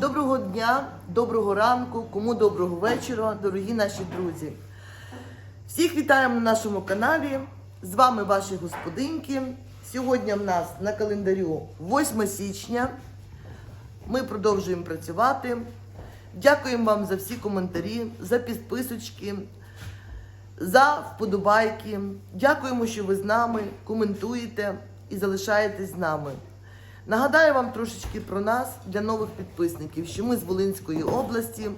Доброго дня, доброго ранку, кому доброго вечора, дорогі наші друзі. Всіх вітаємо на нашому каналі. З вами ваші господинки. Сьогодні в нас на календарю 8 січня. Ми продовжуємо працювати. Дякуємо вам за всі коментарі, за підписочки, за вподобайки. Дякуємо, що ви з нами коментуєте і залишаєтесь з нами. Нагадаю вам трошечки про нас для нових підписників, що ми з Волинської області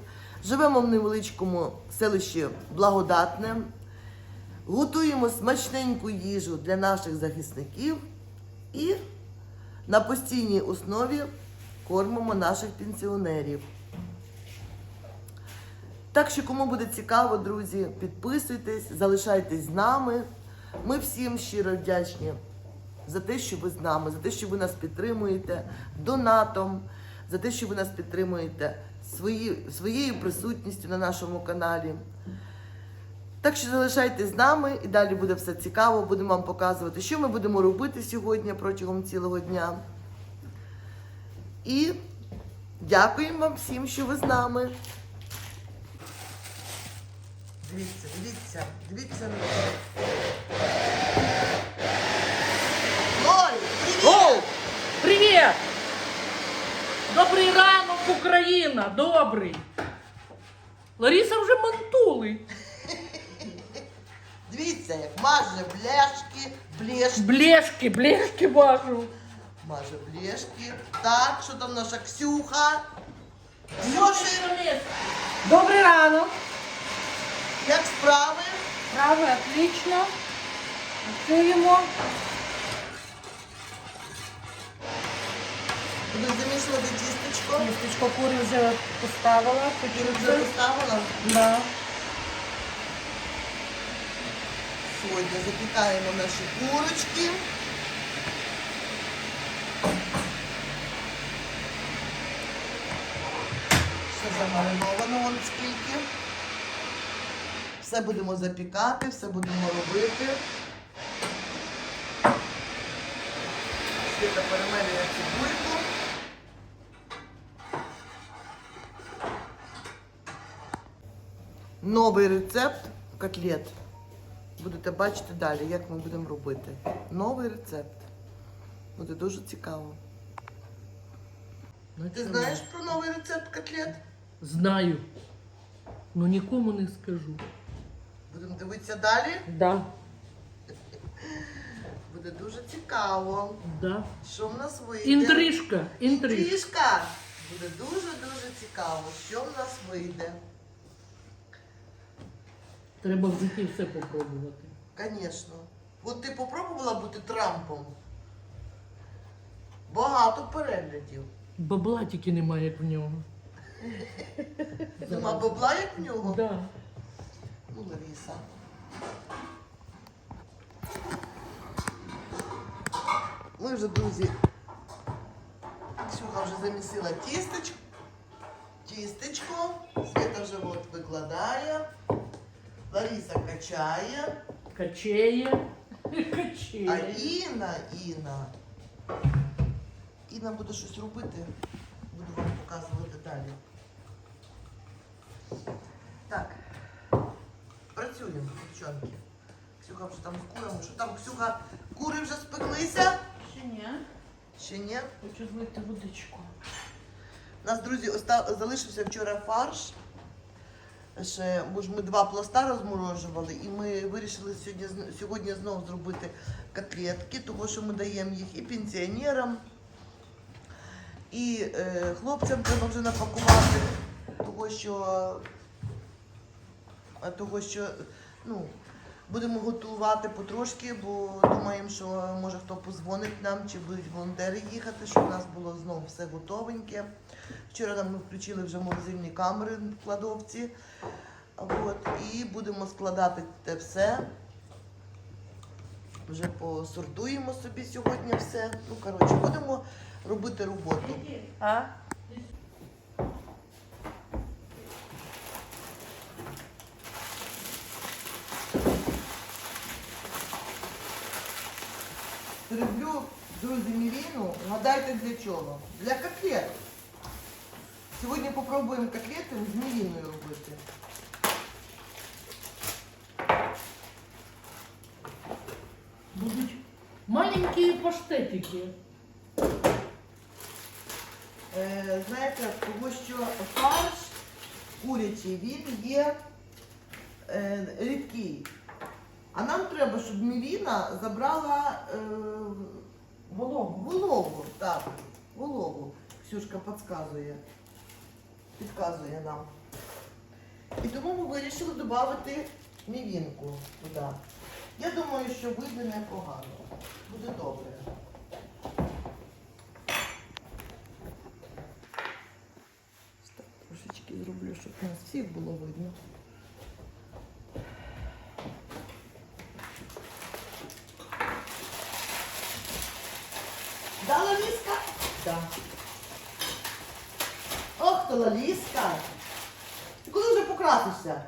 живемо в невеличкому селищі Благодатне, готуємо смачненьку їжу для наших захисників і на постійній основі кормимо наших пенсіонерів. Так що, кому буде цікаво, друзі, підписуйтесь, залишайтесь з нами. Ми всім щиро вдячні за те, що ви з нами, за те, що ви нас підтримуєте донатом, за те, що ви нас підтримуєте свої, своєю присутністю на нашому каналі. Так що залишайтесь з нами і далі буде все цікаво. Будемо вам показувати, що ми будемо робити сьогодні протягом цілого дня. І дякуємо вам всім, що ви з нами. Дивіться, дивіться, дивіться на! Оу! Привіт! Добрий ранок, Україна! Добрий! Лариса вже мантули. Дивіться, як маже бляшки, блешки, Блешки, блешки важу. маже блешки. Так, що там наша Ксюха? Ксюші, Добрий ранок. як справи? Справи отлично. Працюємо. Буду замішувати тістечко. Містечко курі вже поставила. Ти вже поставила? Да. Сьогодні запікаємо наші курочки. Все замариновано вон скільки. Все будемо запікати, все будемо робити. Світа перемелює цибульку. Новий рецепт котлет. Будете бачити далі, як ми будемо робити. Новий рецепт. Буде дуже цікаво. Ну, Ти знаєш про новий рецепт котлет? Знаю. Ну нікому не скажу. Будемо дивитися далі. Да, Буде дуже цікаво. да. Що в нас вийде? Інтрижка. Інтрижка. Буде дуже-дуже цікаво, що в нас вийде. Треба в житті все попробувати. Звісно. От ти попробувала бути Трампом? Багато переглядів. Бабла тільки немає, як в нього. Нема бабла, як в нього? Да. Ну, Лариса. Ми вже, друзі, Ксюха вже замісила тістечко. Тістечко. Света вже от викладає. Лариса качає. Качеє. А Качеє. Інна, Інна. Інна буде щось робити. Буду вам показувати далі. Так. Працюємо, дівчонки. Ксюха вже там з курами. Що там, Ксюха, кури вже спеклися? Ще ні. Ще ні. Хочу злити водичку. У нас, друзі, оста... залишився вчора фарш. Ще, бо ж ми два пласта розморожували, і ми вирішили сьогодні, сьогодні знову зробити котлетки, тому що ми даємо їх і пенсіонерам, і е, хлопцям треба вже напакувати, того що, того що ну, будемо готувати потрошки, бо думаємо, що може хто позвонить нам, чи будуть волонтери їхати, щоб у нас було знову все готовеньке. Вчора нам ми включили вже морозильні камери в кладовці. От, і будемо складати те все. Вже посортуємо собі сьогодні все. Ну, коротше, будемо робити роботу. А? Роблю, друзі, мівіну. Гадайте для чого? Для котлет. Сьогодні попробуємо котлети з мівіною робити. Будуть маленькі паштетики. Е, знаєте, тому що фарш курячий, він є е, рідкий. А нам треба, щоб мівіна забрала е, Вологу. вологу. Так, вологу. Ксюшка підказує. Підказує нам. І тому ми вирішили додати мівінку туди. Я думаю, що вийде непогано. Буде добре. Так, трошечки зроблю, щоб нас всіх було видно. Да, Лаліска? Да. Ох, то Лаліска. Ти коли вже покрасишся?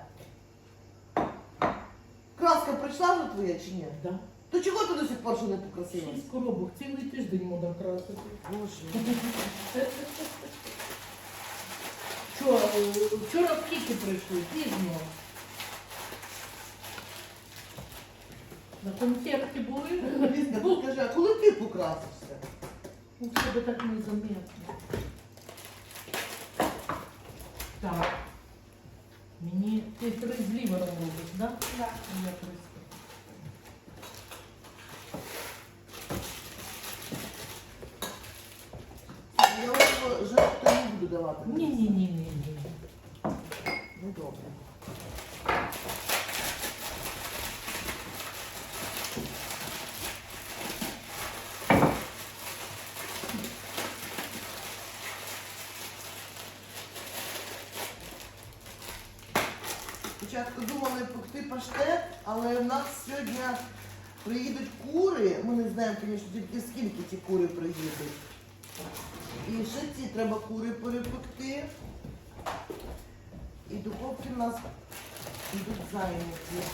Краска прийшла вже твоя чи ні? Да. То чого ти до сих пор ще не покрасилась? Шість коробок, цілий тиждень можна красити. Боже. Що, е, вчора скільки прийшли? Пізно. На концерті були? Ти скажи, а коли ти покрасишся? Ну, в тебе так незаметно. Так. Мені ти три з лівером робиш, да? Так. Я три з- Я ось жовто не буду давати. Ні, ні, ні, ні, ні. Ну добре. Спочатку думали пекти паштет, але в нас сьогодні приїдуть кури. Ми не знаємо, звісно, тільки скільки ці кури приїдуть. І ще ці треба кури перепекти. В нас йдуть зайняті.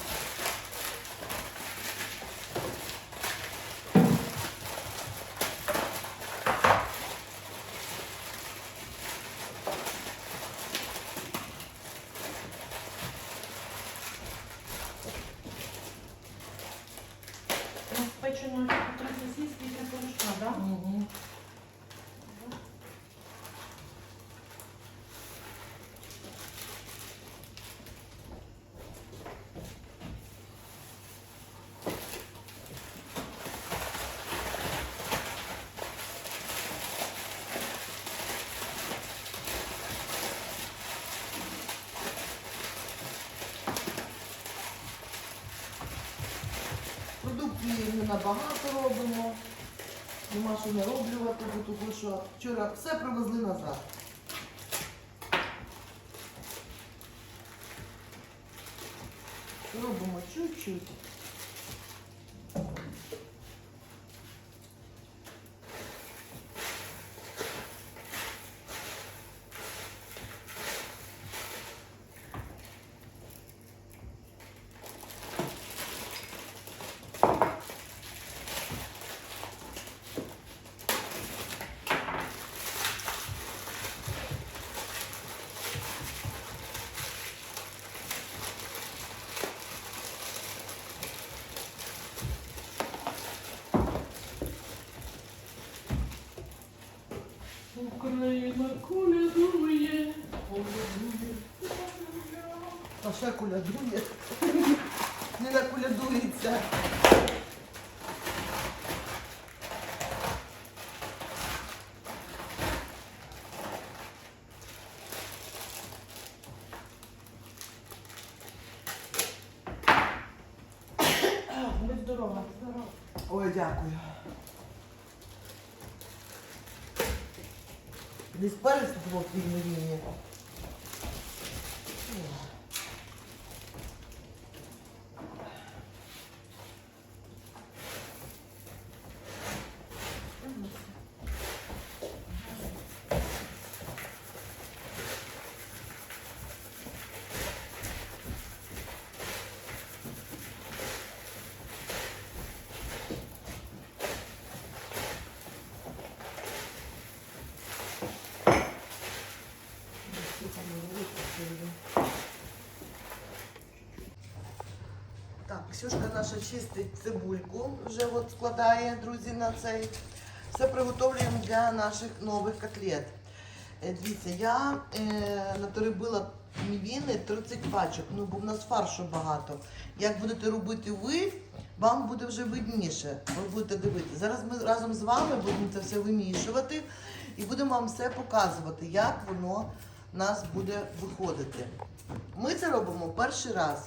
Розпечено три сосиски і капушка, так? Угу. Продуктів не набагато робимо. Нема що нароблювати, бо тому що вчора все привезли назад. Робимо чуть-чуть. Колядує. Не наколядується. Будь здорова. Ой, дякую. Десь перець було твій Так, Ксюшка наша чистить цибульку, вже от складає, друзі, на цей. Все приготовлюємо для наших нових котлет. Е, дивіться, я е, наторибила мівіни 30 пачок, ну бо в нас фаршу багато. Як будете робити ви, вам буде вже видніше. Ви будете дивитися. Зараз ми разом з вами будемо це все вимішувати і будемо вам все показувати, як воно нас буде виходити. Ми це робимо перший раз,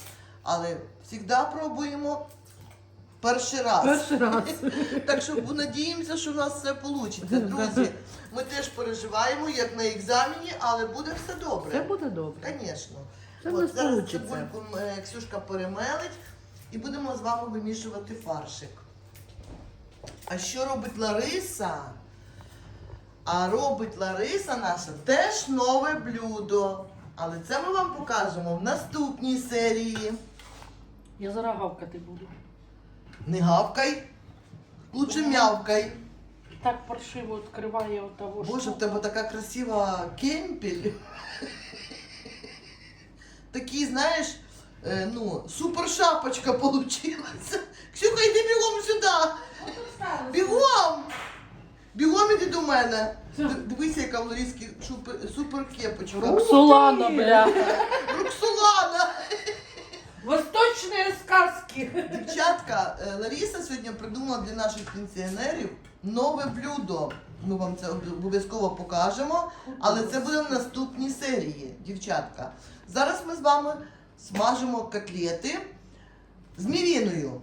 але завжди пробуємо перший раз. Перший раз. Так що надіємося, що в нас все вийде. Друзі, ми теж переживаємо, як на екзамені, але буде все добре. Це буде добре. Звісно. Це От, зараз цибульку е, Ксюшка перемелить і будемо з вами вимішувати фаршик. А що робить Лариса? А робить Лариса наша теж нове блюдо. Але це ми вам покажемо в наступній серії. Я зараз гавкати буду. Не гавкай, лучше мявкай. Так паршиво відкриває от того Боже, в тебе така красива кемпель. Такий, знаєш, е, ну, супер шапочка получилась. Ксюха, йди бігом сюди. Бігом! Бігом іди до мене. Д- Дивися, яка в Ларіскі супер, супер кепочка. Роксолана, бля. Роксолана! Восточні сказки. Дівчатка, е, Ларіса сьогодні придумала для наших пенсіонерів нове блюдо. Ми вам це обов'язково покажемо, але це буде в наступній серії, дівчатка. Зараз ми з вами смажимо котлети з мівіною.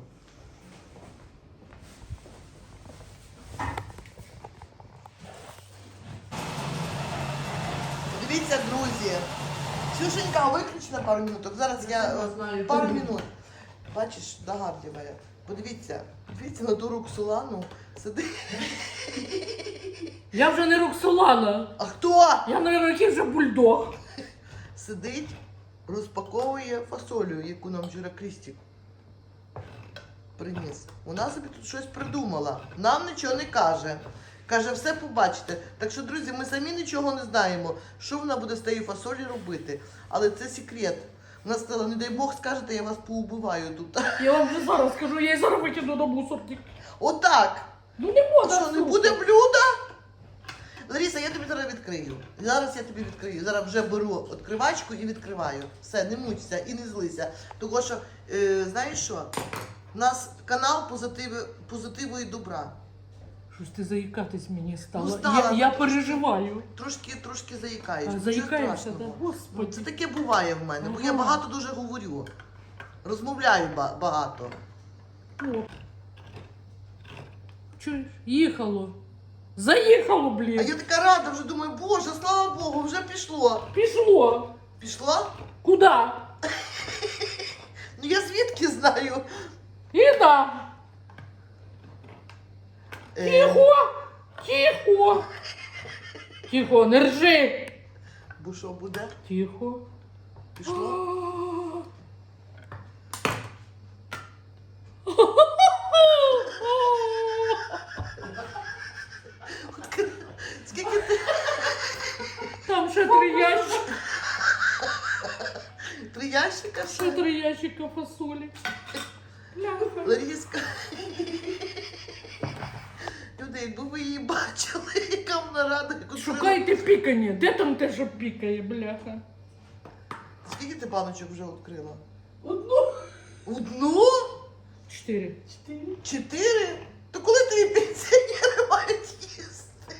Дивіться, друзі. Ксюшенька, виключ на пару минуток. Зараз я е, знаю. пару минут. Бачиш, догадлива. я. Подивіться, дивіться на ту Роксолану. Сидить. Я вже не Роксолана. А хто? Я, мабуть, вже бульдог. Сидить, розпаковує фасолю, яку нам вчора Крістік приніс. Вона собі тут щось придумала. Нам нічого не каже. Каже, все побачите. Так що, друзі, ми самі нічого не знаємо, що вона буде з тієї фасолі робити. Але це секрет. Вона сказала, не дай Бог скажете, я вас поубиваю тут. Я вам вже зараз скажу, я її зараз викину на мусорник. Отак. Ну не можна. що, не буде блюда? Лариса, я тобі зараз відкрию. Зараз я тобі відкрию. Зараз вже беру відкривачку і відкриваю. Все, не мучся і не злися. Тому що, е, знаєш що? У нас канал позитиви, позитиву і добра. Щось ти заїкатись мені стало. Ну, стала. Я, я переживаю. Трошки, трошки заїкаюсь. А, Заїкаєшся, так? Господи. Це таке буває в мене, бо я багато дуже говорю. Розмовляю ба- багато. О. Чуєш? Їхало. Заїхало, блін. А я така рада, вже думаю, боже, слава Богу, вже пішло. Пішло. Пішло? Куди? Ну я звідки знаю? Іда. Е, Тихо. Тихо. Тихо, не ржи. бо що буде? Тихо. Пішло? Скільки ти? Там ще три ящика, Три ящика ще ще? три ящика фасолі. Бляха. Ларіска. Люди, якби ви її бачили, яка вона рада. Шукайте пікання. Де там те, що пікає, бляха? Скільки ти баночок вже відкрила? Одну. Одну? Чотири. Чотири? Чотири? То коли твої пенсіонери мають їсти?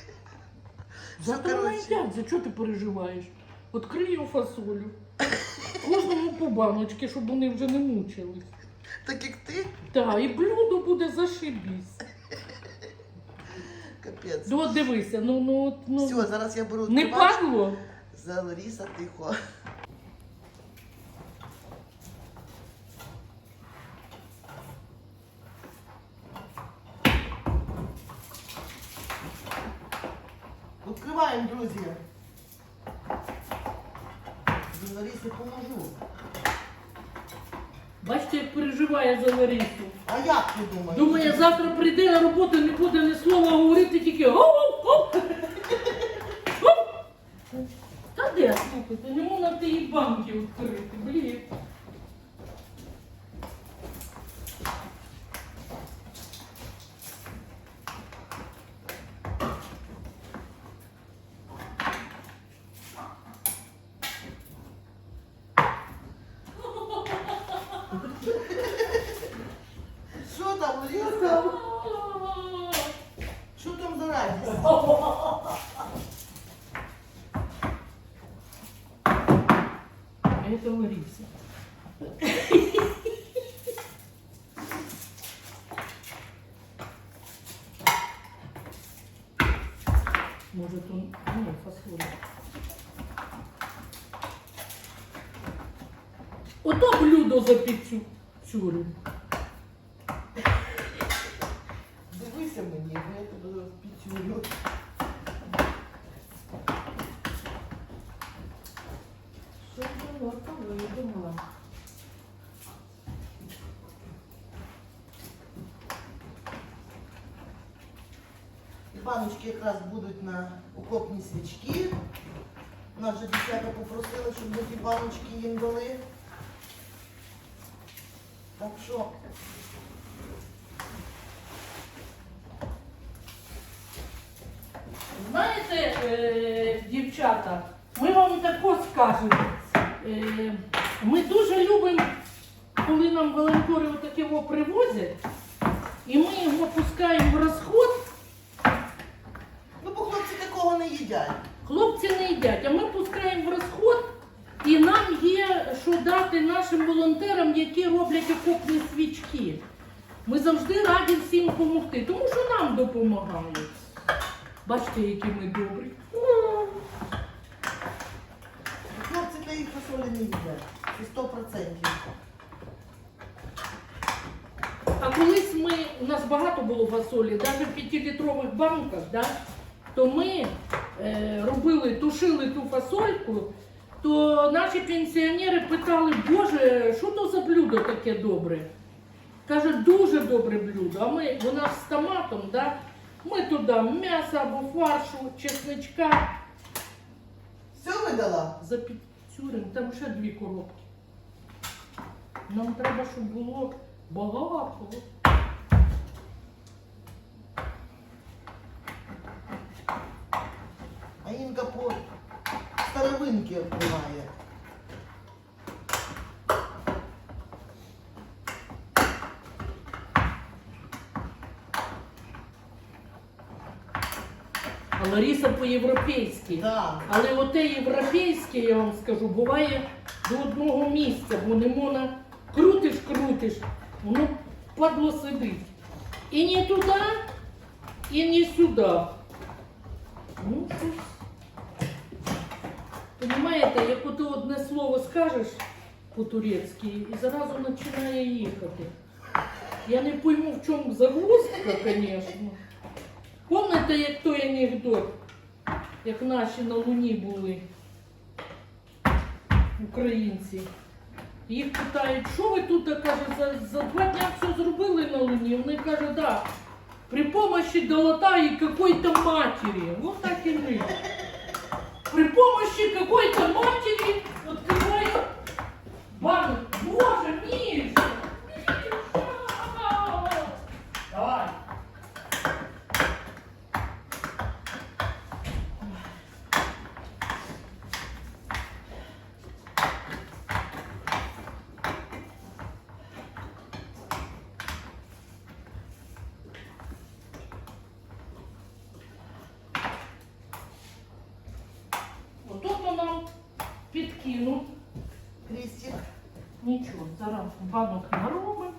Завтра коротше. найдять, за чого ти переживаєш? Відкрию фасолю. Кожному по баночці, щоб вони вже не мучились. Так як ти? Так, і блюдо буде зашибісь. Капець. Ну от дивися, ну ну ну. Все, зараз я беру Не відкривачку. падло? За Ларіса тихо. Відкриваємо, друзі. За Ларісі поможу. Бачите, як переживає за Ларису. А як ти думаєш? Думає, завтра прийде на роботу, не буде ні слова говорити, тільки гоу-гоу-гоу. Гоу. Та де, слухайте, не можна тієї банки відкрити, блін. Лариса. Может он... Не, фасоль. Ото блюдо за піцюрю. Дивися мені, бо я тебе піцюрю. Що було, того я думала. І баночки на окопні свічки. Нас вже дівчата попросили, щоб ми ті баночки їм дали. Так що Знаєте, е, дівчата, ми вам тако скажемо. Е, ми дуже любимо, коли нам волонтери отаке привозять, і ми його пускаємо в розход. ну бо хлопці такого не їдять. Хлопці не їдять, а ми пускаємо в розход, і нам є що дати нашим волонтерам, які роблять окопні свічки. Ми завжди раді всім допомогти, тому що нам допомагають. Бачите, які ми добрі. Хлопці та їх фасолі не їдять. Це 100%. А колись ми, у нас багато було фасолі, навіть в 5-літрових банках, да, то ми робили, тушили ту фасольку, то наші пенсіонери питали, Боже, що то за блюдо таке добре? Каже, дуже добре блюдо. А ми, вона з томатом, да, ми туди м'ясо або фаршу, чесничка Все видала? За запіцюримо, там ще дві коробки. Нам треба, щоб було багато. А Інка по старовинки вбиває. А Лариса по-європейськи. Да. Але оте європейське, я вам скажу, буває до одного місця, бо не можна крутиш, крутиш, воно падло сидить. І не туди, і не сюди. Ну, щось. Понімаєте, як ото одне слово скажеш по-турецьки і зразу починає їхати. Я не пойму, в чому загвоздка, звісно. Пам'ятаєте, як той анекдот? як наші на Луні були українці. Їх питають, що ви тут каже, за, за два дня все зробили на Луні? Вони кажуть, да, при помощи долота і какой-то матері. Вот так і ми. При помощи какой-то матери открываю банк. Боже, Міша! Міша! Давай. Ото нам підкинув. Крістік. Нічого, зараз банок наробимо.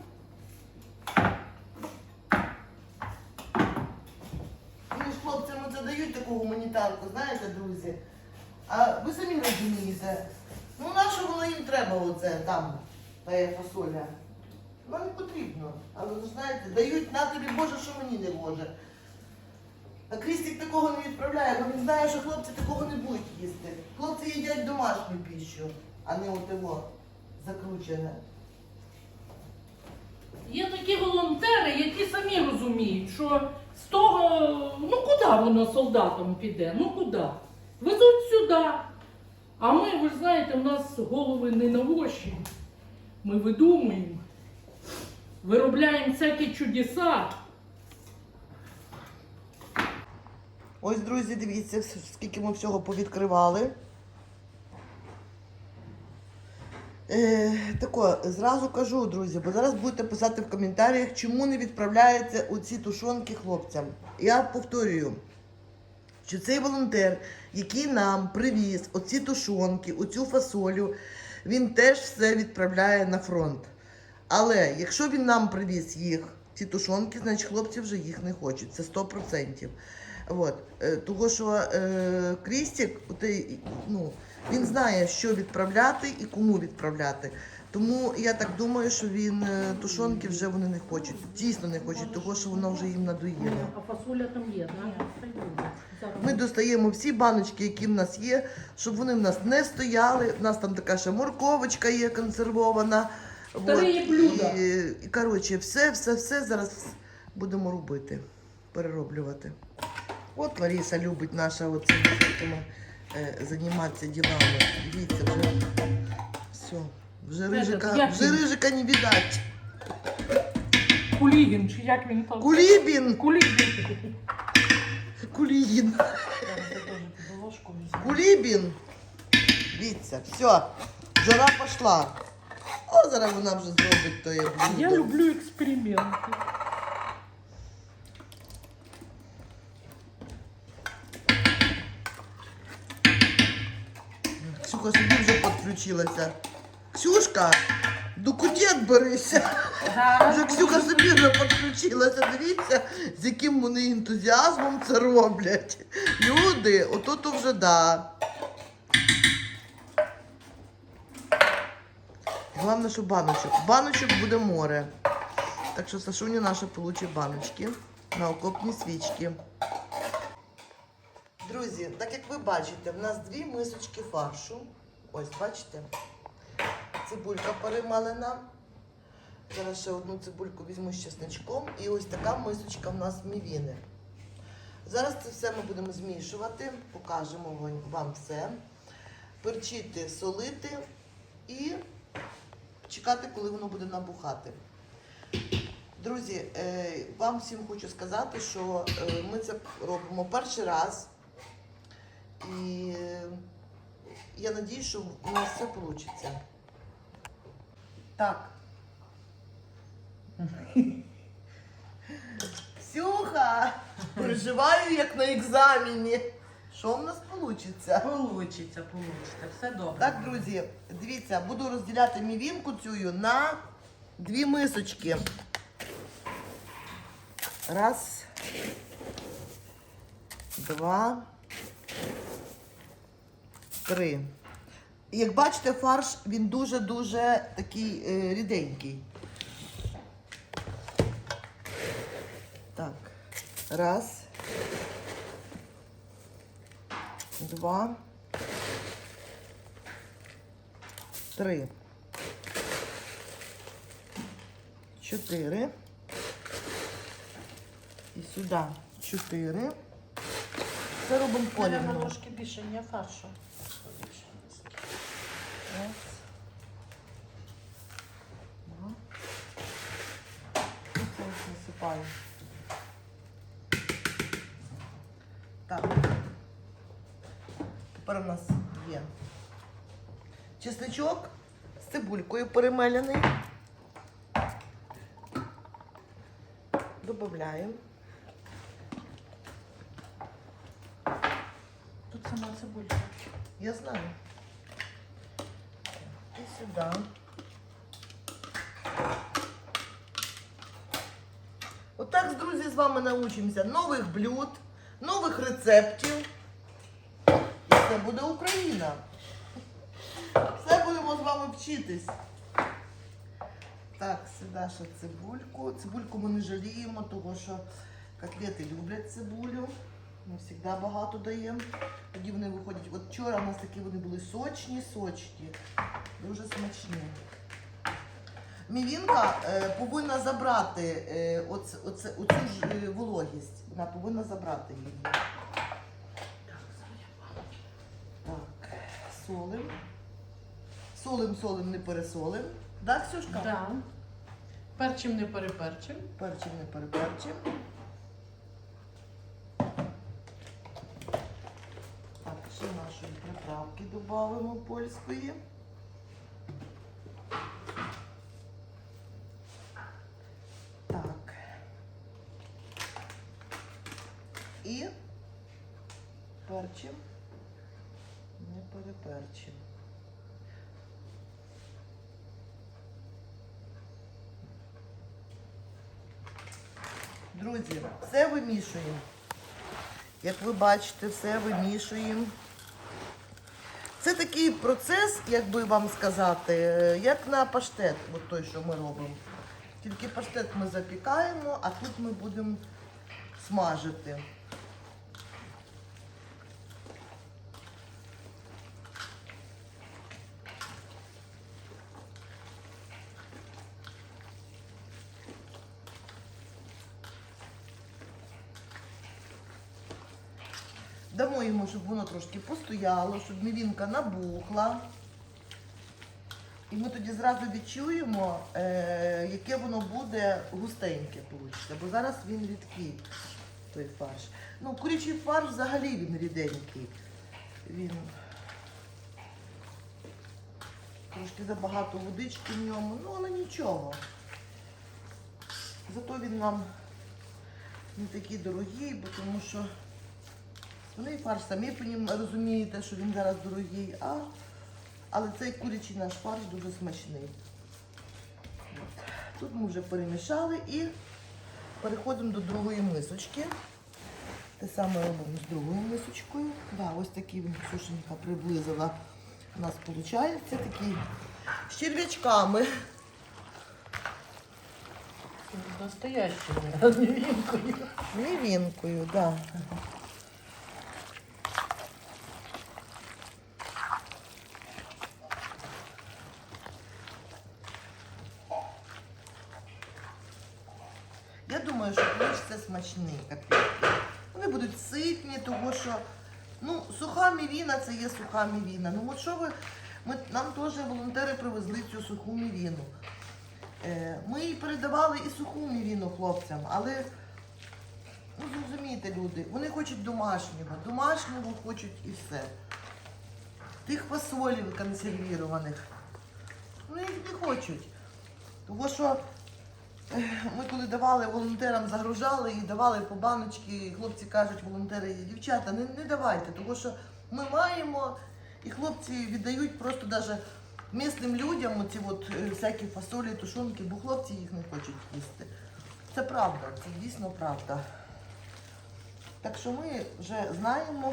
Вони ж хлопцям це дають таку гуманітарку, знаєте, друзі. А ви самі розумієте, ну на що воно їм треба оце там, та фасоля? Вам не потрібно. Але ви знаєте, дають на тобі Боже, що мені не може. А Крістік такого не відправляє, бо він знає, що хлопці такого не будуть їсти. Хлопці їдять домашню піщу, а не отиво закручене. Є такі волонтери, які самі розуміють, що з того, ну куди воно солдатам піде? Ну куди? Везуть сюди. А ми, ви ж знаєте, в нас голови не навоші. Ми видумуємо, виробляємо всякі чудеса. Ось, друзі, дивіться, скільки ми всього повідкривали. Е, тако, зразу кажу, друзі, бо зараз будете писати в коментарях, чому не відправляються оці тушонки хлопцям. Я повторюю, що цей волонтер, який нам привіз оці тушонки, оцю фасолю, він теж все відправляє на фронт. Але якщо він нам привіз їх, ці тушонки, значить хлопці вже їх не хочуть. Це 100%. От. Е, Того, що е, Крістік, ну, він знає, що відправляти і кому відправляти. Тому я так думаю, що він е, тушонки вже вони не хочуть. Дійсно не хочуть, того, що воно вже їм надоїло. А фасоля там є, так? Ми достаємо всі баночки, які в нас є, щоб вони в нас не стояли. У нас там така ще морковочка є консервована. Старі блюда. І, і коротше, все, все, все зараз будемо робити, перероблювати. От Лариса любить наша оцими всякими, е, займатися ділами. Дивіться, вже все. Вже рижика, як вже він? рижика не видать. Кулігін, чи як він там? Кулібін! Кулігін. Кулігін. Кулібін. Дивіться, все, жара пішла. О, зараз вона вже зробить то я Я блюдо. люблю експерименти. Ксюха собі вже підключилася. Ксюшка, до кутєт берися. Вже Ксюха собі вже підключилася. Дивіться, з яким вони ентузіазмом це роблять. Люди, ото то вже да. Головне, що баночок. Баночок буде море. Так що Сашуня наша получить баночки на окопні свічки. Друзі, так як ви бачите, в нас дві мисочки фаршу. Ось, бачите? Цибулька перемалена. Зараз ще одну цибульку візьму з чесничком. І ось така мисочка в нас мівіни. Зараз це все ми будемо змішувати, покажемо вам- все. Перчити, солити і чекати, коли воно буде набухати. Друзі, е, вам всім хочу сказати, що е, ми це робимо перший раз. І я надію, що у нас все вийде. Так. Ксюха, переживаю, як на екзамені. Що в нас вийде? Получиться, получиться, все добре. Так, друзі, дивіться, буду розділяти мівінку цю на дві мисочки. Раз, два, три. Як бачите, фарш він дуже-дуже такий е, ріденький. Так, раз, два. три, чотири. І сюди чотири. Це робимо Наверное, порівну. трошки більше не фаршу. Раз. Два. І ось насипаю. Так. Тепер у нас є чесничок з цибулькою перемелений. Добавляємо. Тут сама цибулька. Я знаю. І сюди. Отак, друзі, з вами научимося нових блюд, нових рецептів. І це буде Україна. Все будемо з вами вчитись. Так, сюди ще цибульку. Цибульку ми не жаліємо, тому що котлети люблять цибулю. Ми завжди багато даємо. Тоді вони виходять. От вчора у нас такі вони були сочні, сочні, дуже смачні. Мівінка е, повинна забрати е, оце, оце, оцю ж е, вологість. Вона повинна забрати її. Так, солим. Солим, солим, не пересолим. Так, Ксюшка? Да. Перчим не переперчим. Перчим, не переперчим. Добавимо польської. Так. І перчим, не переперчим. Друзі, все вимішуємо. Як ви бачите, все вимішуємо. Це такий процес, як би вам сказати, як на паштет, от той, що ми робимо. Тільки паштет ми запікаємо, а тут ми будемо смажити. Воно трошки постояло, щоб мівінка набухла. І ми тоді зразу відчуємо, е, яке воно буде густеньке получиться, бо зараз він рідкий, той фарш. Ну, курячий фарш взагалі він ріденький. Він трошки забагато водички в ньому, ну але нічого. Зато він нам не такий дорогий, бо тому що вони і фарш самі розумієте, що він зараз дорогий, а, але цей курячий наш фарш дуже смачний. От. Тут ми вже перемішали і переходимо до другої мисочки. Те саме робимо з другою мисочкою. Да, ось такий він Ксюшенька приблизила. У нас виходить такий з черв'ячками. Вінкою. Мівінкою, так. Да. Я думаю, що це смачні котлетки. Вони будуть ситні, тому що ну, суха мівіна це є суха мівіна. Ну от що ви, ми, нам теж волонтери привезли цю суху мівіну. Е, ми їй передавали і суху мівіну хлопцям, але Ну, зрозумієте, люди, вони хочуть домашнього, домашнього хочуть і все. Тих фасолів консервірованих. Ну, їх не хочуть. Тому що ми коли давали волонтерам, загружали і давали по баночки, хлопці кажуть, волонтери, дівчата, не, не давайте, тому що ми маємо, і хлопці віддають просто навіть місним людям ці от е, всякі фасолі, тушонки, бо хлопці їх не хочуть їсти. Це правда, це дійсно правда. Так що ми вже знаємо,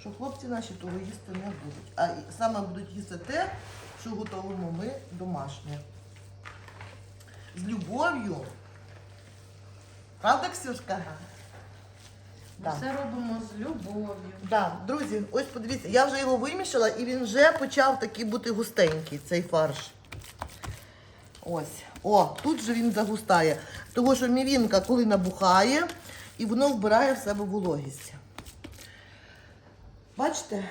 що хлопці наші того їсти не будуть. А саме будуть їсти те, що готуємо ми домашнє. З любов'ю. Правда, Ксюшка? Ми Так. все робимо з любов'ю. Да, друзі, ось подивіться, я вже його вимішала і він вже почав такий бути густенький, цей фарш. Ось. О, тут же він загустає. Тому що мівінка, коли набухає, і воно вбирає в себе вологість. Бачите?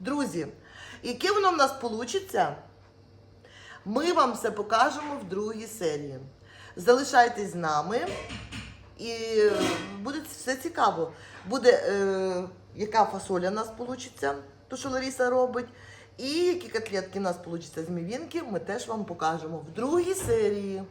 Друзі, яке воно в нас вийде, ми вам все покажемо в другій серії. Залишайтесь з нами. І буде все цікаво. Буде е, яка фасоля у нас вийде, то що Лариса робить. І які котлетки у нас вийде з мівінки, ми теж вам покажемо в другій серії.